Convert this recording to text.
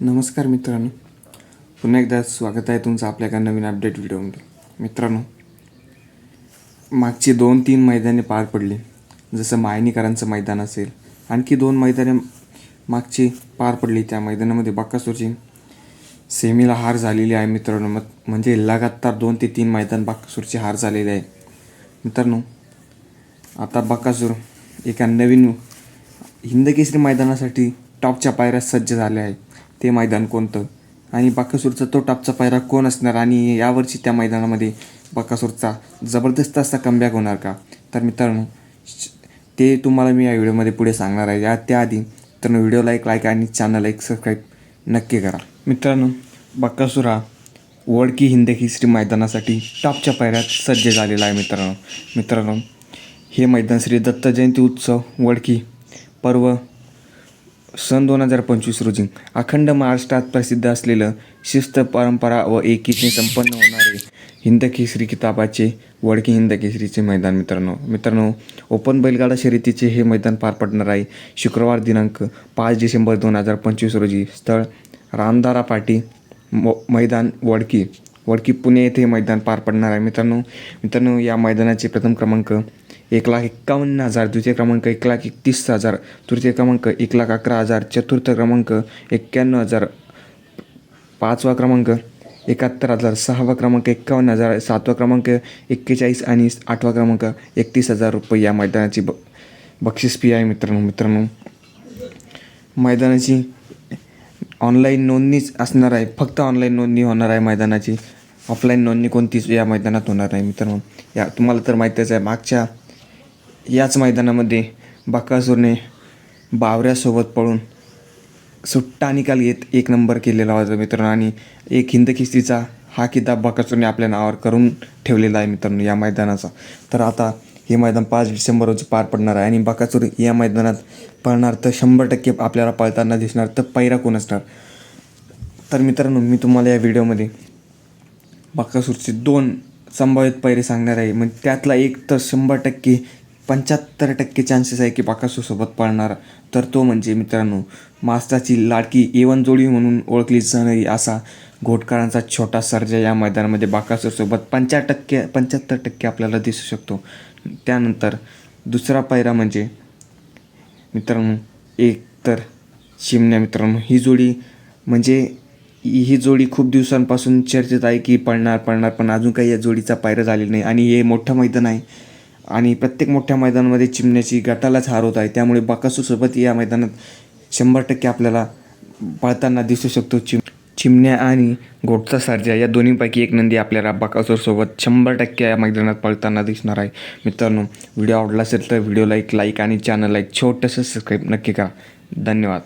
नमस्कार मित्रांनो. पुन्हा एकदा स्वागत आहे तुमचं आपल्या एका नवीन अपडेट व्हिडिओमध्ये. मित्रांनो मागची दोन तीन मैदाने पार पडली. जसं मायनीकरांचं मैदान असेल आणखी दोन मैदाने मागची पार पडली. त्या मैदानामध्ये बाकासूरची सेमीला हार झालेली आहे मित्रांनो. मग म्हणजे लगातार दोन ते तीन मैदान बाकासूरची हार झालेली आहे. मित्रांनो आता बाक्कासूर एका नवीन हिंदकेसरी मैदानासाठी टॉपच्या पायऱ्या सज्ज झाल्या आहेत ते मैदान कोणतं? आणि बाकासूरचा तो टॉपचा पायरा कोण असणार? आणि यावर्षी त्या मैदानामध्ये बाकासूरचा जबरदस्त असा कमबॅक होणार का? तर मित्रांनो श- ते तुम्हाला मी या व्हिडिओमध्ये पुढे सांगणार आहे. या त्याआधी तर व्हिडिओला एक लाईक आणि चॅनलला एक सबस्क्राईब नक्की करा. मित्रांनो बाकासूर हा वडकी हिंदकेसरी मैदानासाठी टॉपच्या पायऱ्यात सज्ज झालेला आहे मित्रांनो. मित्रांनो हे मैदान श्री दत्त जयंती उत्सव वडकी पर्व सन दोन हजार पंचवीस रोजी अखंड महाराष्ट्रात प्रसिद्ध असलेलं शिस्त परंपरा व एकीने संपन्न होणारे हिंद केसरी किताबाचे वडकी हिंद केसरीचे मैदान मित्रांनो. मित्रांनो ओपन बैलगाडा शर्यतीचे हे मैदान पार पडणार आहे. शुक्रवार दिनांक पाच डिसेंबर दोन हजार पंचवीस रोजी स्थळ रामदारा पाटी म मैदान वडकी वडकी पुणे येथे मैदान पार पडणार आहे. मित्रांनो मित्रांनो या मैदानाचे प्रथम क्रमांक एक लाख एक्कावन्न हजार द्वितीय क्रमांक एक लाख एकतीस हजार तृतीय क्रमांक एक लाख अकरा हजार चतुर्थ क्रमांक एक्क्याण्णव हजार पाचवा क्रमांक एकाहत्तर हजार सहावा क्रमांक एक्कावन्न हजार सातवा क्रमांक एक्केचाळीस आणि आठवा क्रमांक एकतीस हजार रुपये या मैदानाची ब बक्षीस फी आहे मित्रांनो मित्रांनो. मैदानाची ऑनलाईन नोंदणीच असणार आहे फक्त ऑनलाईन नोंदणी होणार आहे मैदानाची. ऑफलाईन नोंदणी कोणतीच या मैदानात होणार नाही मित्रांनो. या तुम्हाला तर माहितीच आहे मागच्या याच मैदानामध्ये बकासूरने बावऱ्यासोबत पळून सुट्टा निकाल घेत एक नंबर केलेला होता मित्रांनो. आणि एक हिंदकिस्तीचा हा किताब बकासूरने आपल्या नावावर करून ठेवलेला आहे मित्रांनो या मैदानाचा. तर आता हे मैदान पाच डिसेंबर रोजी पार पडणार आहे आणि बकासूर या मैदानात पळणार तर शंभर टक्के आपल्याला पळताना दिसणार तर पैरा कोण असणार? तर मित्रांनो मी तुम्हाला या व्हिडिओमध्ये बकासूरचे दोन संभावित पैरे सांगणार आहे. मग त्यातला एक तर शंभर टक्के पंच्याहत्तर टक्के चान्सेस आहे की बकासूरसोबत पळणार. तर तो म्हणजे मित्रांनो मास्टाची लाडकी एवन जोडी म्हणून ओळखली जाणारी असा घोटकाळांचा छोटा सर्जा या मैदानामध्ये बाकासूरसोबत पंच्या टक्के पंच्याहत्तर टक्के आपल्याला दिसू शकतो. त्यानंतर दुसरा पायरा म्हणजे मित्रांनो एक तर शिमण्या मित्रांनो ही जोडी म्हणजे ही जोडी खूप दिवसांपासून चर्चेत आहे की पळणार पळणार पण अजून काही या जोडीचा पायरा झालेला नाही. आणि हे मोठं मैदान आहे. आणि प्रत्येक मोठ्या मैदानामध्ये चिमण्याची गटालाच हार होत आहे. त्यामुळे बाकासूसोबत या मैदानात शंभर टक्के आपल्याला पळताना दिसू शकतो. चिम चिमण्या आणि घोटचा सारजा या दोन्हीपैकी एक नंदी आपल्याला बाकासूरसोबत शंभर टक्के या मैदानात पळताना दिसणार आहे. मित्रांनो व्हिडिओ आवडला असेल तर व्हिडिओला एक लाईक आणि चॅनलला एक छोटंसं सबस्क्राईब नक्की करा. धन्यवाद.